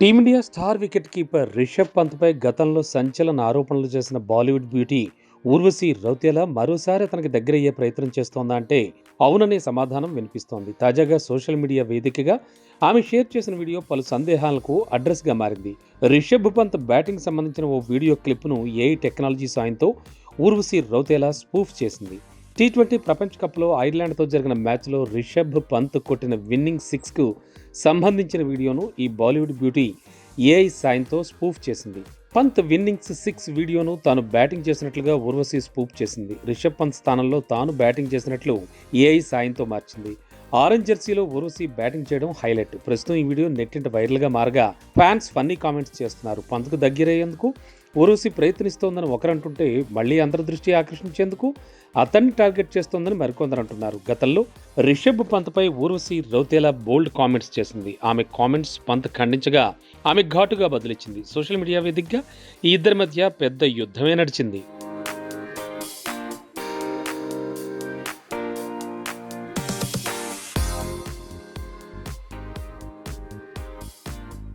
Team India star wicket keeper Rishabh పంత్పై గతంలో సంచలన ఆరోపణలు చేసిన బాలీవుడ్ బ్యూటీ ఊర్వశి రౌతేలా మరోసారి అతనికి దగ్గరయ్యే ప్రయత్నం చేస్తోందా అంటే అవుననే సమాధానం వినిపిస్తోంది. తాజాగా సోషల్ మీడియా వేదికగా ఆమె షేర్ చేసిన వీడియో పలు సందేహాలకు అడ్రస్గా మారింది. రిషబ్ పంత్ బ్యాటింగ్ సంబంధించిన ఓ వీడియో క్లిప్ను ఏఐ టెక్నాలజీ సాయంతో ఊర్వశి రౌతేలా స్పూఫ్ చేసింది. టీ ట్వంటీ ప్రపంచ కప్లో ఐర్లాండ్తో జరిగిన మ్యాచ్లో రిషబ్ పంత్ కొట్టిన విన్నింగ్ సిక్స్కు సంబంధించిన వీడియోను ఈ బాలీవుడ్ బ్యూటీ ఏఐ సాయంతో స్పూఫ్ చేసింది. పంత్ విన్నింగ్స్ సిక్స్ వీడియోను తాను బ్యాటింగ్ చేసినట్లుగా ఉర్వశి స్పూఫ్ చేసింది. రిషబ్ పంత్ స్థానంలో తాను బ్యాటింగ్ చేసినట్లు ఏఐ సాయంతో మార్చింది. ఆరెంజ్ జెర్సీలో ఉర్వశి బ్యాటింగ్ చేయడం హైలైట్. ప్రస్తుతం ఈ వీడియో నెట్టింట వైరల్గా మారగా ఫ్యాన్స్ ఫన్నీ కామెంట్స్ చేస్తున్నారు. పంత్కు దగ్గరయ్యేందుకు ఊర్వశి ప్రయత్నిస్తోందని ఒకరంటుంటే మళ్ళీ అందరి దృష్టి ఆకర్షించేందుకు అతన్ని టార్గెట్ చేస్తోందని మరికొందరు అంటున్నారు. గతంలో రిషబ్ పంత్పై ఊర్వశి రౌతేలా బోల్డ్ కామెంట్స్ చేసింది. ఆమె కామెంట్స్ పంత్ ఖండించగా ఆమె ఘాటుగా బదులిచ్చింది. సోషల్ మీడియా వేదికగా ఈ ఇద్దరి మధ్య పెద్ద యుద్ధమే నడిచింది.